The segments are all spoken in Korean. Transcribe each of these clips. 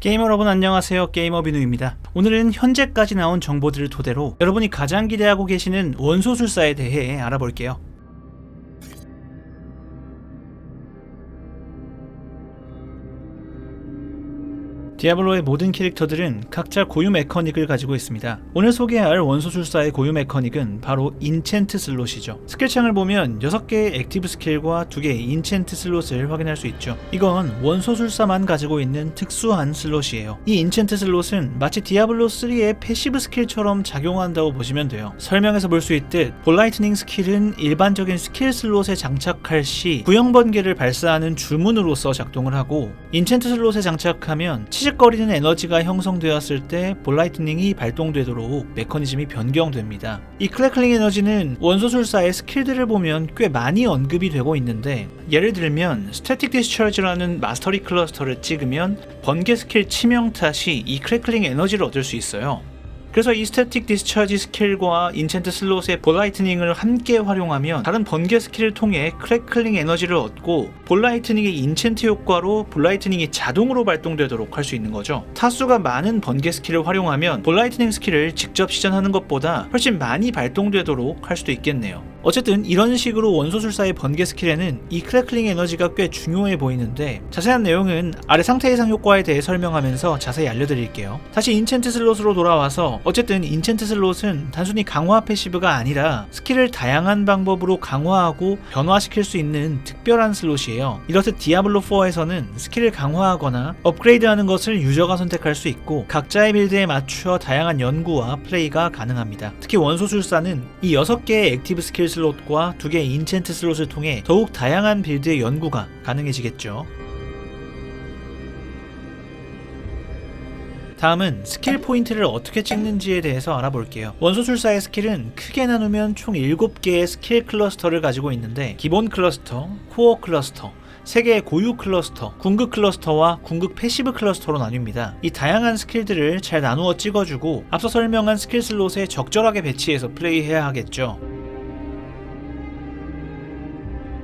게이머 여러분 안녕하세요. 게이머 비누입니다. 오늘은 현재까지 나온 정보들을 토대로 여러분이 가장 기대하고 계시는 원소술사에 대해 알아볼게요 디아블로의 모든 캐릭터들은 각자 고유 메커닉을 가지고 있습니다. 오늘 소개할 원소술사의 고유 메커닉은 바로 인챈트 슬롯이죠. 스킬창을 보면 6개의 액티브 스킬과 2개의 인챈트 슬롯을 확인할 수 있죠. 이건 원소술사만 가지고 있는 특수한 슬롯이에요. 이 인챈트 슬롯은 마치 디아블로 3의 패시브 스킬처럼 작용한다고 보시면 돼요. 설명에서 볼 수 있듯 볼라이트닝 스킬은 일반적인 스킬 슬롯에 장착할 시 구형 번개를 발사하는 주문으로서 작동을 하고 인챈트 슬롯에 장착하면 치 직거리는 에너지가 형성되었을 때 볼라이트닝이 발동되도록 메커니즘이 변경됩니다. 이 크래클링 에너지는 원소술사의 스킬들을 보면 꽤 많이 언급이 되고 있는데 예를 들면 스태틱 디스처지라는 마스터리 클러스터를 찍으면 번개 스킬 치명 탓이 이 크래클링 에너지를 얻을 수 있어요. 그래서 이 스태틱 디스차지 스킬과 인챈트 슬롯의 볼라이트닝을 함께 활용하면 다른 번개 스킬을 통해 크래클링 에너지를 얻고 볼라이트닝의 인챈트 효과로 볼라이트닝이 자동으로 발동되도록 할 수 있는 거죠. 타수가 많은 번개 스킬을 활용하면 볼라이트닝 스킬을 직접 시전하는 것보다 훨씬 많이 발동되도록 할 수도 있겠네요. 어쨌든 이런 식으로 원소술사의 번개 스킬에는 이 크래클링 에너지가 꽤 중요해 보이는데 자세한 내용은 아래 상태 이상 효과에 대해 설명하면서 자세히 알려드릴게요. 다시 인챈트 슬롯으로 돌아와서 어쨌든 인챈트 슬롯은 단순히 강화 패시브가 아니라 스킬을 다양한 방법으로 강화하고 변화시킬 수 있는 특별한 슬롯이에요. 이렇듯 디아블로4에서는 스킬을 강화하거나 업그레이드하는 것을 유저가 선택할 수 있고 각자의 빌드에 맞추어 다양한 연구와 플레이가 가능합니다. 특히 원소술사는 이 6개의 액티브 스킬 슬롯과 2개의 인챈트 슬롯을 통해 더욱 다양한 빌드의 연구가 가능해지겠죠. 다음은 스킬 포인트를 어떻게 찍는지에 대해서 알아볼게요. 원소술사의 스킬은 크게 나누면 총 7개의 스킬 클러스터를 가지고 있는데 기본 클러스터, 코어 클러스터, 3개의 고유 클러스터, 궁극 클러스터와 궁극 패시브 클러스터로 나뉩니다. 이 다양한 스킬들을 잘 나누어 찍어주고 앞서 설명한 스킬 슬롯에 적절하게 배치해서 플레이해야 하겠죠.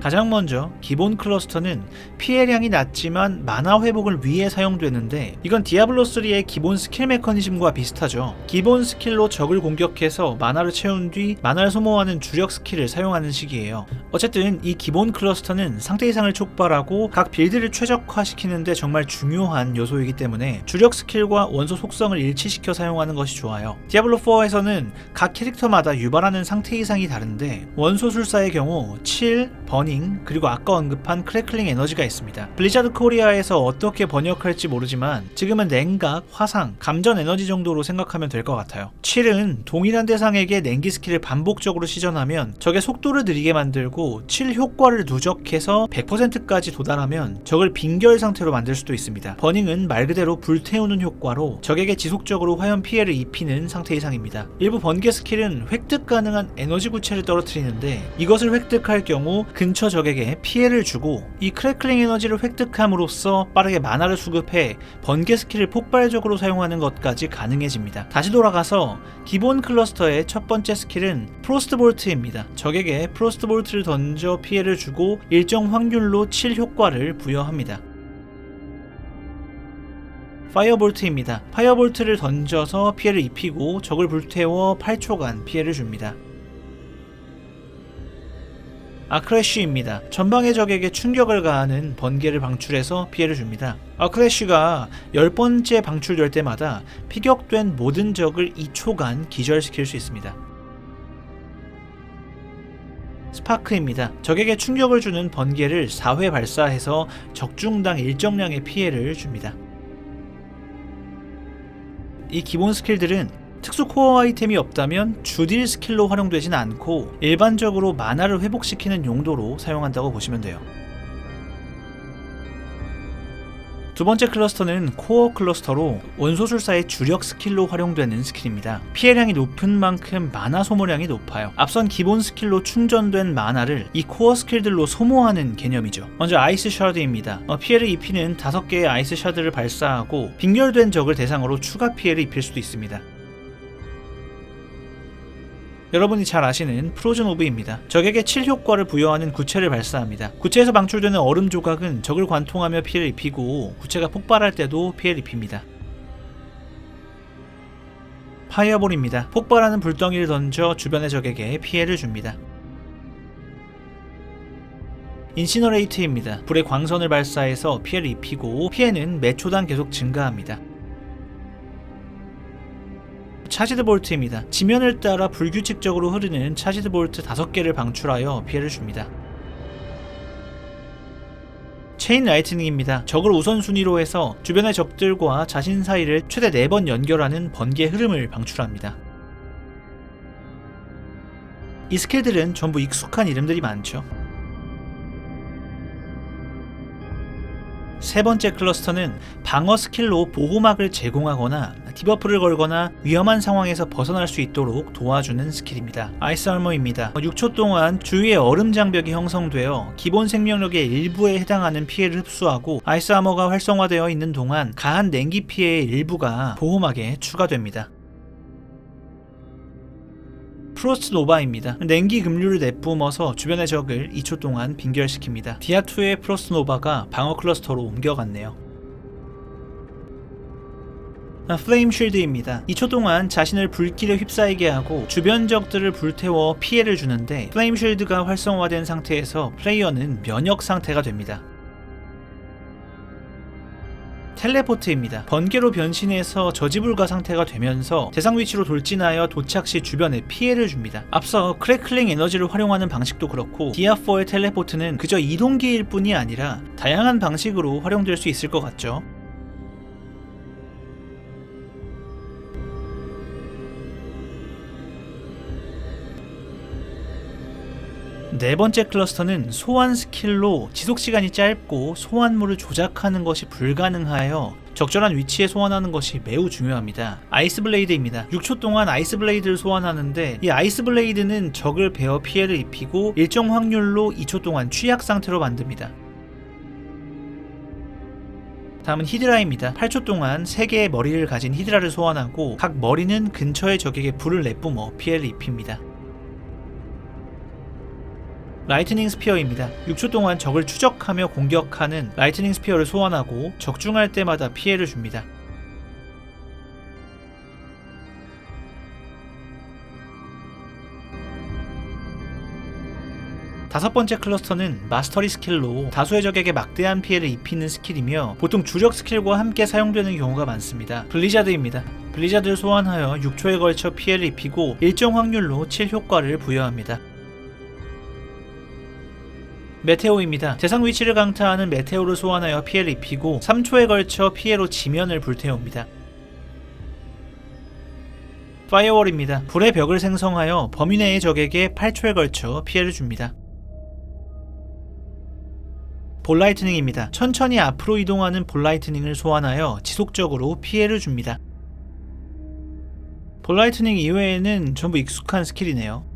가장 먼저 기본 클러스터는 피해량이 낮지만 만화 회복을 위해 사용되는데 이건 디아블로3의 기본 스킬 메커니즘과 비슷하죠. 기본 스킬로 적을 공격해서 만화를 채운 뒤 만화를 소모하는 주력 스킬을 사용하는 식이에요. 어쨌든 이 기본 클러스터는 상태 이상을 촉발하고 각 빌드를 최적화시키는데 정말 중요한 요소이기 때문에 주력 스킬과 원소 속성을 일치시켜 사용하는 것이 좋아요. 디아블로4에서는 각 캐릭터마다 유발하는 상태 이상이 다른데 원소 술사의 경우 7, 버닝, 그리고 아까 언급한 크래클링 에너지가 있습니다. 블리자드 코리아에서 어떻게 번역할지 모르지만 지금은 냉각, 화상, 감전 에너지 정도로 생각하면 될 것 같아요. 7은 동일한 대상에게 냉기 스킬을 반복적으로 시전하면 적의 속도를 느리게 만들고 7 효과를 누적해서 100%까지 도달하면 적을 빙결 상태로 만들 수도 있습니다. 버닝은 말 그대로 불태우는 효과로 적에게 지속적으로 화염 피해를 입히는 상태 이상입니다. 일부 번개 스킬은 획득 가능한 에너지 구체를 떨어뜨리는데 이것을 획득할 경우 근처 적에게 피해를 주고 이 크래클링 에너지를 획득함으로써 빠르게 만화를 수급해 번개 스킬을 폭발적으로 사용하는 것까지 가능해집니다. 다시 돌아가서 기본 클러스터의 첫 번째 스킬은 프로스트 볼트입니다. 적에게 프로스트 볼트를 던져 피해를 주고 일정 확률로 칠 효과를 부여합니다. 파이어볼트입니다. 파이어볼트를 던져서 피해를 입히고 적을 불태워 8초간 피해를 줍니다. 아크래쉬입니다. 전방의 적에게 충격을 가하는 번개를 방출해서 피해를 줍니다. 아크래쉬가 10번째 방출될 때마다 피격된 모든 적을 2초간 기절시킬 수 있습니다. 스파크입니다. 적에게 충격을 주는 번개를 4회 발사해서 적중당 일정량의 피해를 줍니다. 이 기본 스킬들은 특수 코어 아이템이 없다면 주딜 스킬로 활용되진 않고 일반적으로 만화를 회복시키는 용도로 사용한다고 보시면 돼요. 두 번째 클러스터는 코어 클러스터로 원소술사의 주력 스킬로 활용되는 스킬입니다. 피해량이 높은 만큼 만화 소모량이 높아요. 앞선 기본 스킬로 충전된 만화를 이 코어 스킬들로 소모하는 개념이죠. 먼저 아이스 샤드입니다. 어, 피해를 입히는 5개의 아이스 샤드를 발사하고 빙결된 적을 대상으로 추가 피해를 입힐 수도 있습니다. 여러분이 잘 아시는 프로즌 오브입니다. 적에게 칠 효과를 부여하는 구체를 발사합니다. 구체에서 방출되는 얼음 조각은 적을 관통하며 피해를 입히고 구체가 폭발할 때도 피해를 입힙니다. 파이어볼입니다. 폭발하는 불덩이를 던져 주변의 적에게 피해를 줍니다. 인시너레이트입니다. 불의 광선을 발사해서 피해를 입히고 피해는 매 초당 계속 증가합니다. 차지드 볼트입니다. 지면을 따라 불규칙적으로 흐르는 차지드 볼트 5개를 방출하여 피해를 줍니다. 체인 라이트닝입니다. 적을 우선순위로 해서 주변의 적들과 자신 사이를 최대 4번 연결하는 번개 흐름을 방출합니다. 이 스킬들은 전부 익숙한 이름들이 많죠. 세 번째 클러스터는 방어 스킬로 보호막을 제공하거나 디버프를 걸거나 위험한 상황에서 벗어날 수 있도록 도와주는 스킬입니다. 아이스 알머입니다. 6초 동안 주위에 얼음 장벽이 형성되어 기본 생명력의 일부에 해당하는 피해를 흡수하고 아이스 아머가 활성화되어 있는 동안 가한 냉기 피해의 일부가 보호막에 추가됩니다. 프로스트 노바입니다. 냉기 급류를 내뿜어서 주변의 적을 2초 동안 빙결시킵니다. 디아2의 프로스트 노바가 방어 클러스터로 옮겨갔네요. 아, 플레임 쉴드입니다. 2초 동안 자신을 불길에 휩싸이게 하고 주변 적들을 불태워 피해를 주는데 플레임 쉴드가 활성화된 상태에서 플레이어는 면역 상태가 됩니다. 텔레포트입니다. 번개로 변신해서 저지불가 상태가 되면서 대상 위치로 돌진하여 도착 시 주변에 피해를 줍니다. 앞서 크래클링 에너지를 활용하는 방식도 그렇고 디아4의 텔레포트는 그저 이동기일 뿐이 아니라 다양한 방식으로 활용될 수 있을 것 같죠. 네 번째 클러스터는 소환 스킬로 지속 시간이 짧고 소환물을 조작하는 것이 불가능하여 적절한 위치에 소환하는 것이 매우 중요합니다. 아이스 블레이드입니다. 6초 동안 아이스 블레이드를 소환하는데 이 아이스 블레이드는 적을 베어 피해를 입히고 일정 확률로 2초 동안 취약 상태로 만듭니다. 다음은 히드라입니다. 8초 동안 3개의 머리를 가진 히드라를 소환하고 각 머리는 근처의 적에게 불을 내뿜어 피해를 입힙니다. 라이트닝 스피어입니다. 6초 동안 적을 추적하며 공격하는 라이트닝 스피어를 소환하고 적중할 때마다 피해를 줍니다. 다섯 번째 클러스터는 마스터리 스킬로 다수의 적에게 막대한 피해를 입히는 스킬이며 보통 주력 스킬과 함께 사용되는 경우가 많습니다. 블리자드입니다. 블리자드를 소환하여 6초에 걸쳐 피해를 입히고 일정 확률로 칠 효과를 부여합니다. 메테오입니다. 대상 위치를 강타하는 메테오를 소환하여 피해를 입히고 3초에 걸쳐 피해로 지면을 불태웁니다. 파이어월입니다. 불의 벽을 생성하여 범위 내의 적에게 8초에 걸쳐 피해를 줍니다. 볼라이트닝입니다. 천천히 앞으로 이동하는 볼라이트닝을 소환하여 지속적으로 피해를 줍니다. 볼라이트닝 이외에는 전부 익숙한 스킬이네요.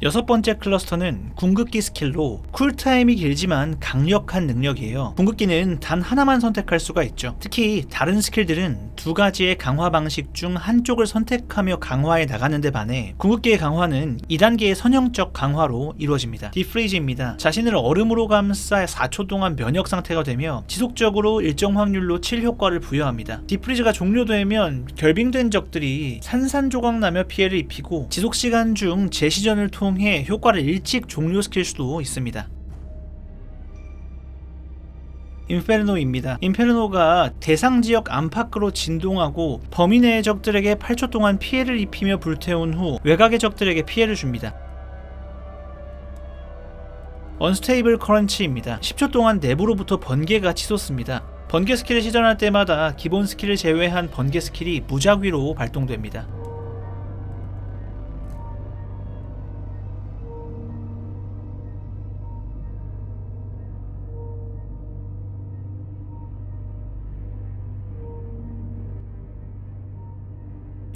여섯 번째 클러스터는 궁극기 스킬로 쿨타임이 길지만 강력한 능력이에요. 궁극기는 단 하나만 선택할 수가 있죠. 특히 다른 스킬들은 두 가지의 강화 방식 중 한쪽을 선택하며 강화해 나가는데 반해 궁극기의 강화는 2단계의 선형적 강화로 이루어집니다. 디프리즈입니다. 자신을 얼음으로 감싸 4초 동안 면역 상태가 되며 지속적으로 일정 확률로 칠 효과를 부여합니다. 디프리즈가 종료되면 결빙된 적들이 산산조각 나며 피해를 입히고 지속 시간 중 재시전을 통 통해 효과를 일찍 종료시킬 수도 있습니다. 인페르노입니다. 인페르노가 대상 지역 안팎으로 진동하고 범위 내의 적들에게 8초 동안 피해를 입히며 불태운 후 외곽의 적들에게 피해를 줍니다. 언스테이블 커런치입니다. 10초 동안 내부로부터 번개가 치솟습니다. 번개 스킬을 시전할 때마다 기본 스킬을 제외한 번개 스킬이 무작위로 발동됩니다.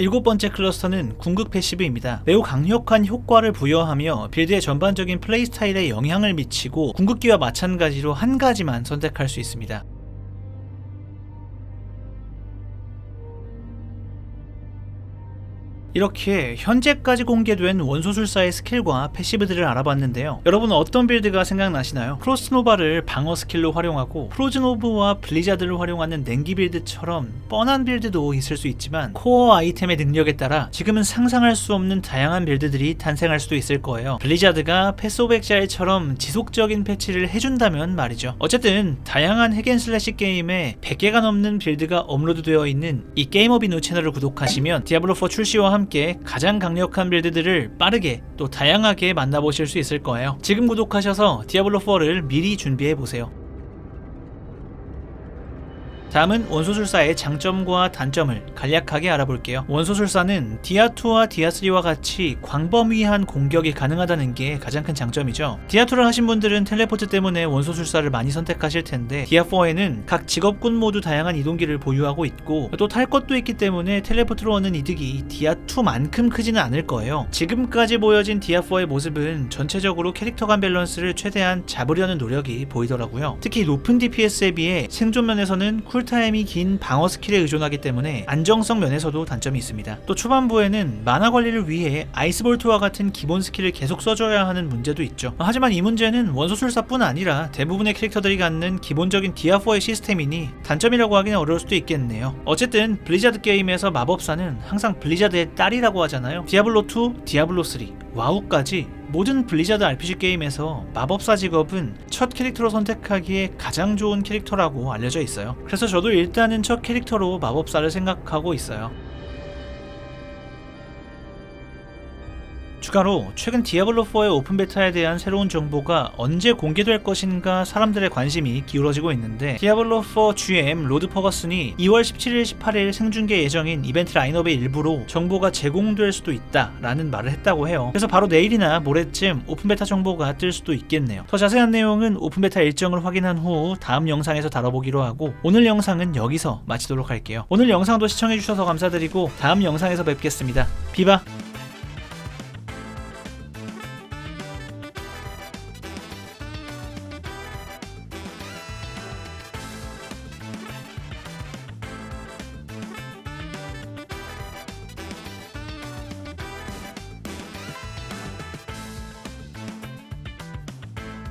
일곱 번째 클러스터는 궁극 패시브입니다. 매우 강력한 효과를 부여하며 빌드의 전반적인 플레이 스타일에 영향을 미치고 궁극기와 마찬가지로 한 가지만 선택할 수 있습니다. 이렇게 현재까지 공개된 원소술사의 스킬과 패시브들을 알아봤는데요. 여러분 어떤 빌드가 생각나시나요? 크로스노바를 방어 스킬로 활용하고 프로즈노브와 블리자드를 활용하는 냉기 빌드처럼 뻔한 빌드도 있을 수 있지만 코어 아이템의 능력에 따라 지금은 상상할 수 없는 다양한 빌드들이 탄생할 수도 있을 거예요. 블리자드가 패스 오브 엑자일처럼 지속적인 패치를 해준다면 말이죠. 어쨌든 다양한 핵앤슬래시 게임에 100개가 넘는 빌드가 업로드되어 있는 이 게임 오비누 채널을 구독하시면 디아블로4 출시와 함께 가장 강력한 빌드들을 빠르게 또 다양하게 만나보실 수 있을 거예요. 지금 구독하셔서 디아블로4를 미리 준비해 보세요. 다음은 원소술사의 장점과 단점을 간략하게 알아볼게요. 원소술사는 디아2와 디아3와 같이 광범위한 공격이 가능하다는 게 가장 큰 장점이죠. 디아2를 하신 분들은 텔레포트 때문에 원소술사를 많이 선택하실 텐데 디아4에는 각 직업군 모두 다양한 이동기를 보유하고 있고 또 탈 것도 있기 때문에 텔레포트로 얻는 이득이 디아2만큼 크지는 않을 거예요. 지금까지 보여진 디아4의 모습은 전체적으로 캐릭터 간 밸런스를 최대한 잡으려는 노력이 보이더라고요. 특히 높은 DPS에 비해 생존 면에서는 쿨타임이 긴 방어 스킬에 의존하기 때문에 안정성 면에서도 단점이 있습니다. 또 초반부에는 만화 관리를 위해 아이스볼트와 같은 기본 스킬을 계속 써줘야 하는 문제도 있죠. 하지만 이 문제는 원소술사뿐 아니라 대부분의 캐릭터들이 갖는 기본적인 디아4의 시스템이니 단점이라고 하기는 어려울 수도 있겠네요. 어쨌든 블리자드 게임에서 마법사는 항상 블리자드의 딸이라고 하잖아요. 디아블로2, 디아블로3, 와우까지 모든 블리자드 RPG 게임에서 마법사 직업은 첫 캐릭터로 선택하기에 가장 좋은 캐릭터라고 알려져 있어요. 그래서 저도 일단은 첫 캐릭터로 마법사를 생각하고 있어요. 추가로 최근 디아블로4의 오픈 베타에 대한 새로운 정보가 언제 공개될 것인가 사람들의 관심이 기울어지고 있는데 디아블로4 GM 로드 퍼거슨이 2월 17일 18일 생중계 예정인 이벤트 라인업의 일부로 정보가 제공될 수도 있다라는 말을 했다고 해요. 그래서 바로 내일이나 모레쯤 오픈 베타 정보가 뜰 수도 있겠네요. 더 자세한 내용은 오픈 베타 일정을 확인한 후 다음 영상에서 다뤄보기로 하고 오늘 영상은 여기서 마치도록 할게요. 오늘 영상도 시청해주셔서 감사드리고 다음 영상에서 뵙겠습니다. 비바